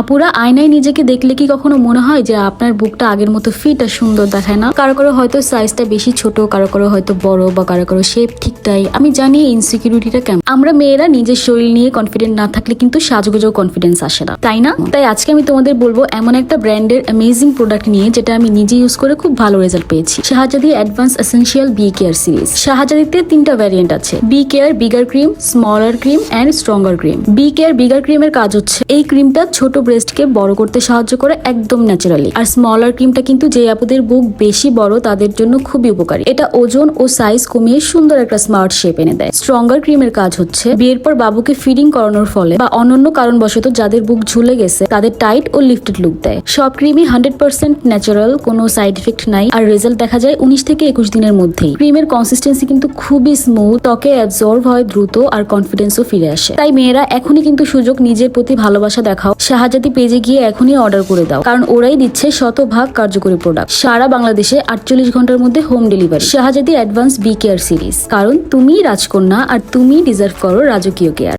আপুরা আয়নায় নিজেকে দেখলে কি কখনো মনে হয় যে আপনার বুকটা আগের মতো ফিট আর সুন্দর দেখায় না? কারও কারও হয়তো সাইজটা বেশি ছোট, কারও কারও হয়তো বড় বা কারও কারও শেপ ঠিকটাই আমি জানি ইনসিকিউরিটিটা কেমন। আমরা মেয়েরা নিজের শরীর নিয়ে কনফিডেন্ট না থাকলে কিন্তু সাজগোজেও কনফিডেন্স আসে না। তাই না? তাই আজকে আমি তোমাদের বলব এমন একটা ব্র্যান্ডের অ্যামেজিং প্রোডাক্ট নিয়ে যেটা আমি নিজে ইউজ করে খুব ভালো রেজাল্ট পেয়েছি। Shahzadi advance essential B care series শাহজাদিতে তিনটা ভ্যারিয়েন্ট আছে। B care bigger cream smaller cream and stronger cream B care bigger ক্রিমের কাজ হচ্ছে এই ক্রিমটা ছোট ব্রেস্টকে বড় করতে সাহায্য করে একদম ন্যাচারালি আর স্মলার ক্রিমটা কিন্তু যে আপুদের বুক বেশি বড়, তাদের জন্য খুবই উপকারী। এটা ওজন ও সাইজ কমিয়ে সুন্দর একটা স্মার্ট শেপ এনে দেয়। স্ট্রঙ্গার ক্রিমের কাজ হচ্ছে বিয়ের পর বাবুকে ফিডিং করানোর ফলে বা অন্যান্য কারণবশত যাদের বুক ঝুলে গেছে, তাদের টাইট ও লিফটেড লুক দেয়। সব ক্রিমই হান্ড্রেড পার্সেন্ট ন্যাচারাল কোনো সাইড এফেক্ট নাই। আর রেজাল্ট দেখা যায় উনিশ থেকে একুশ দিনের মধ্যেই। ক্রিমের কনসিস্টেন্সি কিন্তু খুবই স্মুথ ত্বকে অ্যাবজর্ভ হয় দ্রুত আর কনফিডেন্সও ফিরে আসে। তাই মেয়েরা এখনই কিন্তু সুযোগ নিজের প্রতি ভালোবাসা দেখাও শাহজাদি পেজে গিয়ে এখনই অর্ডার করে দাও। কারণ ওরাই দিচ্ছে শতভাগ কার্যকরী প্রোডাক্ট সারা বাংলাদেশে আটচল্লিশ ঘণ্টার মধ্যে home delivery Shahzadi advance B care series কারণ তুমি রাজকন্যা আর তুমি ডিজার্ভ করো রাজকীয় কেয়ার